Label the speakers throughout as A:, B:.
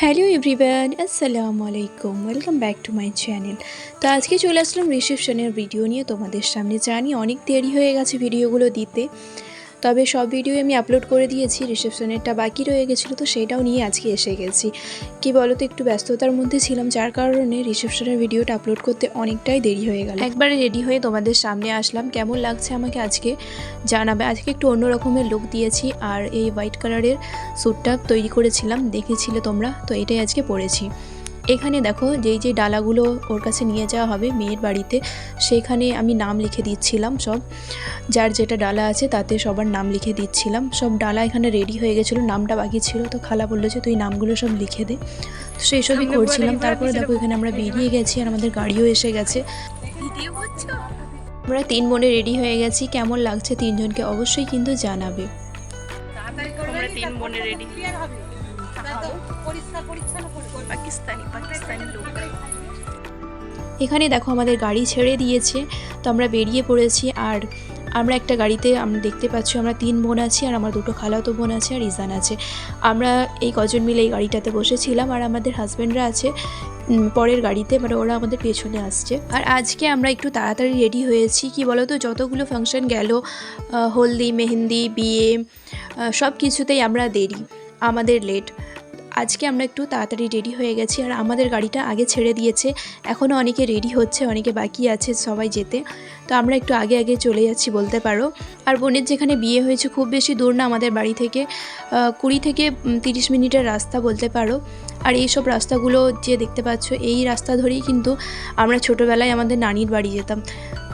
A: Hello everyone, আসসালামু আলাইকুম, welcome back to my channel. তো আজকে চলে আসলাম রিসেপশনের ভিডিও নিয়ে। তোমাদের সামনে জানি অনেক দেরি হয়ে গেছে ভিডিওগুলো দিতে। তবে সব ভিডিও আমি আপলোড করে দিয়েছি রিসেপশনেরটা বাকি রয়ে গেছিল, তো সেটাও নিয়ে আজকে এসে গেছি। কি বলো তো একটু ব্যস্ততার মধ্যে ছিলাম, যার কারণে রিসেপশনের ভিডিওটা আপলোড করতে অনেকটাই দেরি হয়ে গেল। একবারে রেডি হয়ে তোমাদের সামনে আসলাম, কেমন লাগছে আমাকে আজকে জানাবে? আজকে একটু অন্য রকমের লুক দিয়েছি, আর এই হোয়াইট কালারের স্যুটটা তৈরি করেছিলাম, দেখেছিলে তোমরা? তো এটাই আজকে পরেছি এখানে দেখো যেই যে ডালাগুলো ওর কাছে নিয়ে যাওয়া হবে মেয়ের বাড়িতে সেখানে আমি নাম লিখে দিচ্ছিলাম সব। যার যেটা ডালা আছে তাতে সবার নাম লিখে দিচ্ছিলাম। সব ডালা এখানে রেডি হয়ে গেছিল নামটা বাকি ছিল। তো খালা বলল যে তুই নামগুলো সব লিখে দে। তো সেই সবই করছিলাম। তারপরে দেখো এখানে আমরা বেরিয়ে গেছি আর আমাদের গাড়িও এসে গেছে। আমরা তিন বোনে রেডি হয়ে গেছি। কেমন লাগছে তিনজনকে অবশ্যই কিন্তু জানাবে।
B: তিন বোনে রেডি। পাকিস্তানি পাকিস্তানি লোক।
A: এখানে দেখো আমাদের গাড়ি ছেড়ে দিয়েছে, তো আমরা বেরিয়ে পড়েছি, আর আমরা একটা গাড়িতে আমরা দেখতে পাচ্ছি আমরা তিন বোন আছি, আর আমার দুটো খালাতো বোন আছে আর ইজান আছে। আমরা এই কজন মিলে এই গাড়িটাতে বসেছিলাম, আর আমাদের হাজব্যান্ডরা আছে পরের গাড়িতে মানে ওরা আমাদের পেছনে আসছে। আর আজকে আমরা একটু তাড়াতাড়ি রেডি হয়েছি, কি বলো তো যতগুলো ফাংশন গেল হলদি, মেহেন্দি, বিয়ে সব কিছুতেই আমরা দেরি, আমাদের লেট। আজকে আমরা একটু তাড়াতাড়ি রেডি হয়ে গেছি আর আমাদের গাড়িটা আগে ছেড়ে দিয়েছে। এখনও অনেকে রেডি হচ্ছে, অনেকে বাকি আছে সবাই যেতে। তো আমরা একটু আগে আগে চলে যাচ্ছি বলতে পারো। আর বোনের যেখানে বিয়ে হয়েছে খুব বেশি দূর না আমাদের বাড়ি থেকে কুড়ি থেকে তিরিশ মিনিটের রাস্তা বলতে পারো। আর এই সব রাস্তাগুলো যে দেখতে পাচ্ছ, এই রাস্তা ধরেই কিন্তু আমরা ছোটোবেলায় আমাদের নানির বাড়ি যেতাম।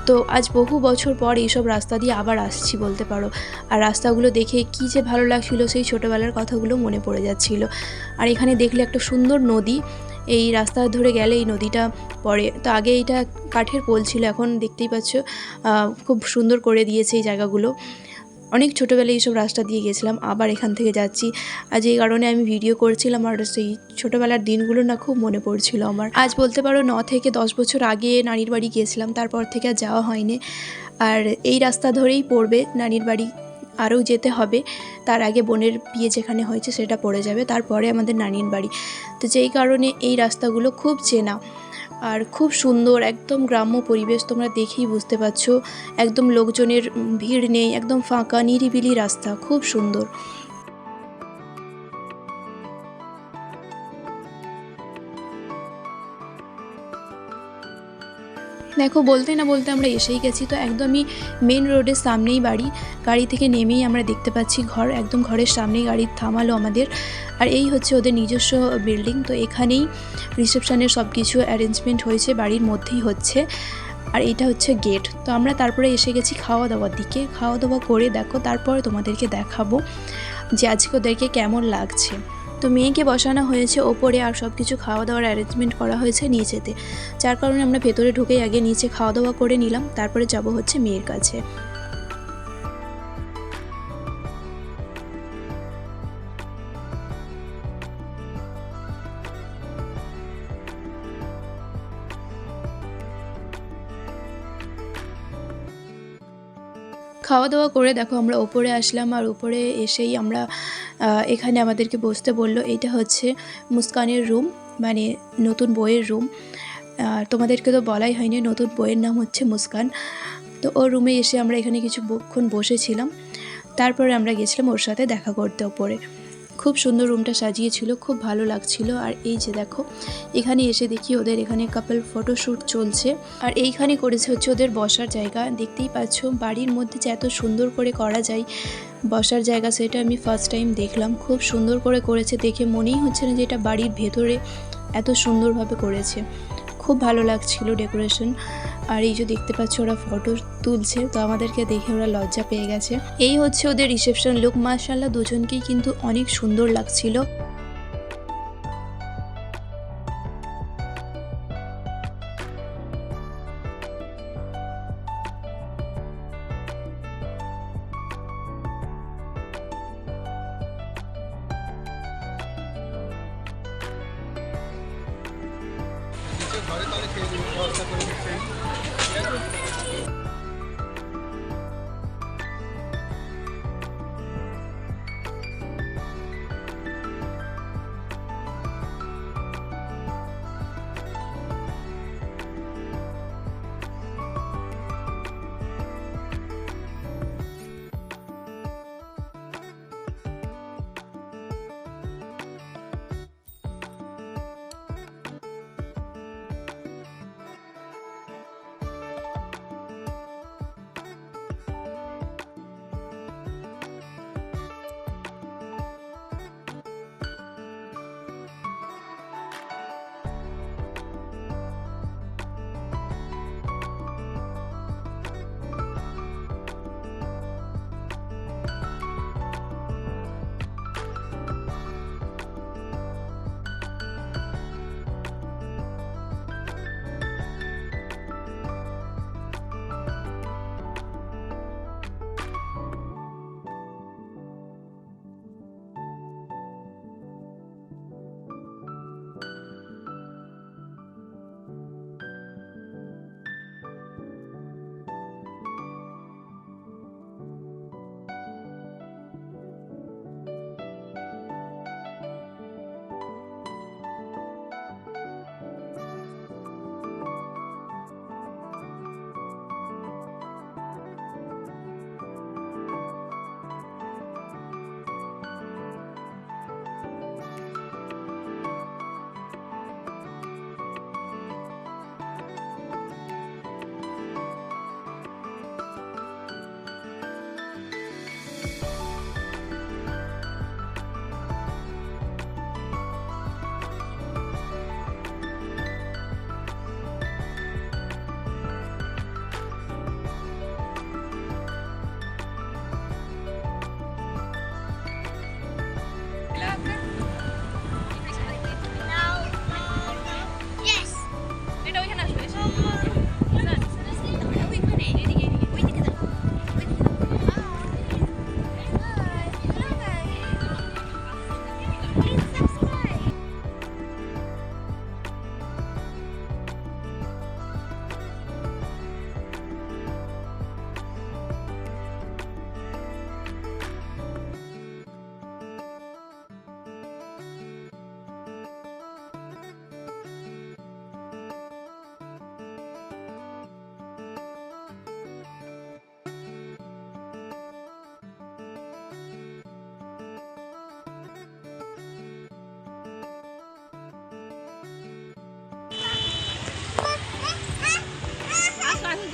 A: তো আজ বহু বছর পর এইসব রাস্তা দিয়ে আবার আসছি বলতে পারো। আর রাস্তাগুলো দেখে কী যে ভালো লাগছিল, সেই ছোটোবেলার কথাগুলো মনে পড়ে যাচ্ছিল। আর এখানে দেখলে একটা সুন্দর নদী। এই রাস্তা ধরে গেলে এই নদীটা পড়ে। তো আগে এইটা কাঠের পোল ছিল, এখন দেখতেই পাচ্ছ খুব সুন্দর করে দিয়েছে এই জায়গাগুলো। অনেক ছোটোবেলায় এইসব রাস্তা দিয়ে গেছিলাম, আবার এখান থেকে যাচ্ছি। আজ এই কারণে আমি ভিডিও করছিলাম আর সেই ছোটোবেলার দিনগুলো না খুব মনে পড়ছিল আমার। আজ বলতে পারো ন থেকে দশ বছর আগে নানির বাড়ি গিয়েছিলাম তারপর থেকে আর যাওয়া হয়নি। আর এই রাস্তা ধরেই পড়বে, নানির বাড়ি আরও যেতে হবে। তার আগে বোনের বিয়ে যেখানে হয়েছে সেটা পড়ে যাবে, তারপরে আমাদের নানির বাড়ি। তো যেই কারণে এই রাস্তাগুলো খুব চেনা। আর খুব সুন্দর, একদম গ্রাম্য পরিবেশ তোমরা দেখেই বুঝতে পারছ। একদম লোকজনের ভিড় নেই, একদম ফাঁকা, নিরিবিলি রাস্তা, খুব সুন্দর। দেখো, বলতে না বলতে আমরা এসেই গেছি। তো একদমই মেন রোডের সামনেই বাড়ি। গাড়ি থেকে নেমেই আমরা দেখতে পাচ্ছি ঘর। একদম ঘরের সামনেই গাড়ি থামালো আমাদের। আর এই হচ্ছে ওদের নিজস্ব বিল্ডিং তো এখানেই রিসেপশনের সব কিছু অ্যারেঞ্জমেন্ট হয়েছে, বাড়ির মধ্যেই হচ্ছে। আর এটা হচ্ছে গেট তো আমরা তারপরে এসে গেছি খাওয়া দাওয়ার দিকে। খাওয়া দাওয়া করে দেখো, তারপরে তোমাদেরকে দেখাবো যে আজকে ওদেরকে কেমন লাগছে। তো মেয়েকে বসানো হয়েছে ওপরে আর সব কিছু খাওয়া দাওয়ার অ্যারেঞ্জমেন্ট করা হয়েছে নিচেতে যার কারণে আমরা ভেতরে ঢুকেই আগে নিচে খাওয়া দাওয়া করে নিলাম, তারপরে যাব হচ্ছে মেয়ের কাছে। খাওয়া দাওয়া করে দেখো আমরা ওপরে আসলাম আর উপরে এসেই আমরা এখানে আমাদেরকে বসতে বলল এটা হচ্ছে মুস্কানের রুম মানে নতুন বইয়ের রুম। আর তোমাদেরকে তো বলাই হয়নি, নতুন বইয়ের নাম হচ্ছে মুস্কান। তো ওর রুমে এসে আমরা এখানে কিছুক্ষণ বসেছিলাম। তারপরে আমরা গেছিলাম ওর সাথে দেখা করতে ওপরে। খুব সুন্দর রুমটা সাজিয়েছিল, খুব ভালো লাগছিল। আর এই যে দেখো, এখানে এসে দেখি ওদের এখানে কাপল ফটোশ্যুট চলছে। আর এইখানে করেছে হচ্ছে ওদের বসার জায়গা। দেখতেই পাচ্ছ, বাড়ির মধ্যে যে এত সুন্দর করে করা যায়, বসার জায়গা সেটা আমি ফার্স্ট টাইম দেখলাম। খুব সুন্দর করে করেছে দেখে মনেই হচ্ছে না যে এটা বাড়ির ভেতরে এত সুন্দরভাবে করেছে। খুব ভালো লাগছিল ডেকোরেশন আর এই যে দেখতে পাচ্ছ ওরা ফটো তুলছে, তো আমাদেরকে দেখে ওরা লজ্জা পেয়ে গেছে। এই হচ্ছে ওদের রিসেপশন লুক মার্শাল্লাহ দুজনকেই কিন্তু অনেক সুন্দর লাগছিল।
C: ঘরে তাহলে খেয়ে ঠিক আছে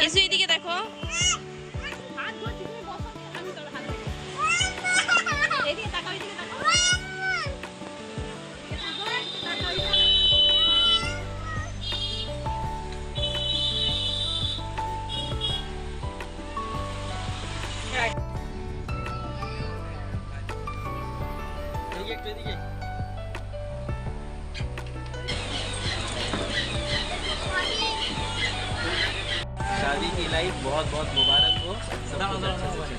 A: এসো এদিকে দেখো।
D: शादी की लाइफ बहुत बहुत मुबारक हो सब कुछ अच्छे से चले।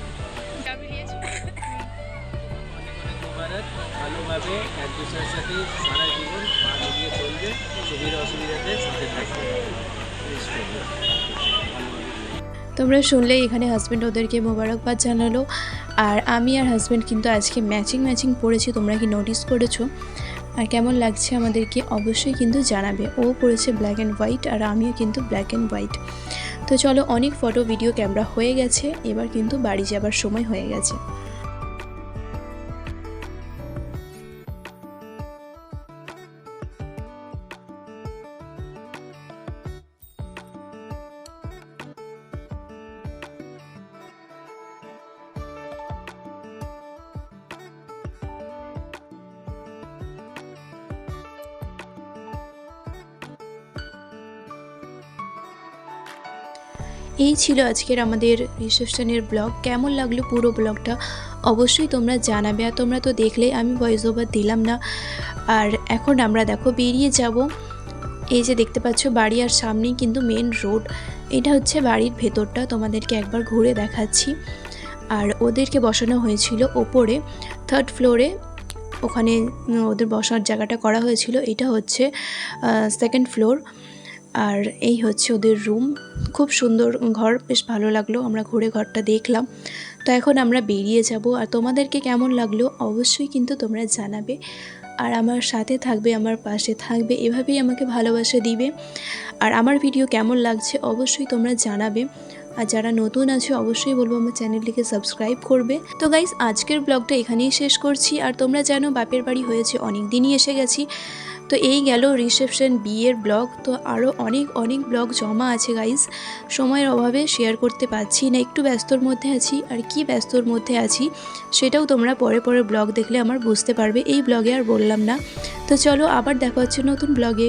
B: চাবি নিয়েছি
D: অনেক অনেক মুবারক ভালোভাবে এক দুসরের সাথে সারা জীবন পা মিলিয়ে চলবে সুবিধা অসুবিধাতে সাথে থাকবে Wish করবে। ভালোভাবে
A: তোমরা শুনলে এখানে হাজব্যান্ড ওদেরকে মোবারকবাদ জানালো আর আমি আর হাজব্যান্ড কিন্তু আজকে ম্যাচিং ম্যাচিং পড়েছি তোমরা কি নোটিস করেছো আর কেমন লাগছে আমাদেরকে অবশ্যই কিন্তু জানাবে ও পড়েছে ব্ল্যাক অ্যান্ড হোয়াইট আর আমিও কিন্তু ব্ল্যাক অ্যান্ড হোয়াইট তো চলো অনেক ফটো ভিডিও ক্যামেরা হয়ে গেছে। এবার কিন্তু বাড়ি যাবার সময় হয়ে গেছে। এই ছিল আজকের আমাদের রিসেপশনের ব্লগ। কেমন লাগল পুরো ব্লগটা? অবশ্যই তোমরা জানাবে আর তোমরা তো দেখলে আমি ভয়েস ওভার দিলাম না। আর এখন আমরা দেখো বেরিয়ে যাব। এই যে দেখতে পাচ্ছ বাড়ি আর সামনেই কিন্তু মেন রোড এটা হচ্ছে বাড়ির ভেতরটা, তোমাদেরকে একবার ঘুরে দেখাচ্ছি। আর ওদেরকে বসানো হয়েছিল ওপরে থার্ড ফ্লোরে ওখানে ওদের বসার জায়গাটা করা হয়েছিল। এটা হচ্ছে সেকেন্ড ফ্লোর আর এই হচ্ছে ওদের রুম খুব সুন্দর ঘর, বেশ ভালো লাগল। আমরা ঘুরে ঘরটা দেখলাম। তো এখন আমরা বেরিয়ে যাব। আর তোমাদেরকে কেমন লাগল অবশ্যই কিন্তু তোমরা জানাবে। আর আমার সাথে থাকবে, আমার পাশে থাকবে, এভাবেই আমাকে ভালোবাসা দিবে। আর আমার ভিডিও কেমন লাগছে অবশ্যই তোমরা জানাবে। আর যারা নতুন আছে, অবশ্যই বলব আমার চ্যানেলটিকে সাবস্ক্রাইব করবে। তো গাইস আজকের ব্লগটা এখানেই শেষ করছি। আর তোমরা জানো, বাপের বাড়ি হয়েছে অনেক দিনই এসে গেছি। তো এই গেল রিসেপশন বিয়ের ব্লগ তো আরও অনেক অনেক ব্লগ জমা আছে গাইজ সময়ের অভাবে শেয়ার করতে পারছি না, একটু ব্যস্তর মধ্যে আছি। আর কি ব্যস্তর মধ্যে আছি, সেটাও তোমরা পরে পরে ব্লগ দেখলে আমার বুঝতে পারবে, এই ব্লগে আর বললাম না। তো চলো আবার দেখা হচ্ছে নতুন ব্লগে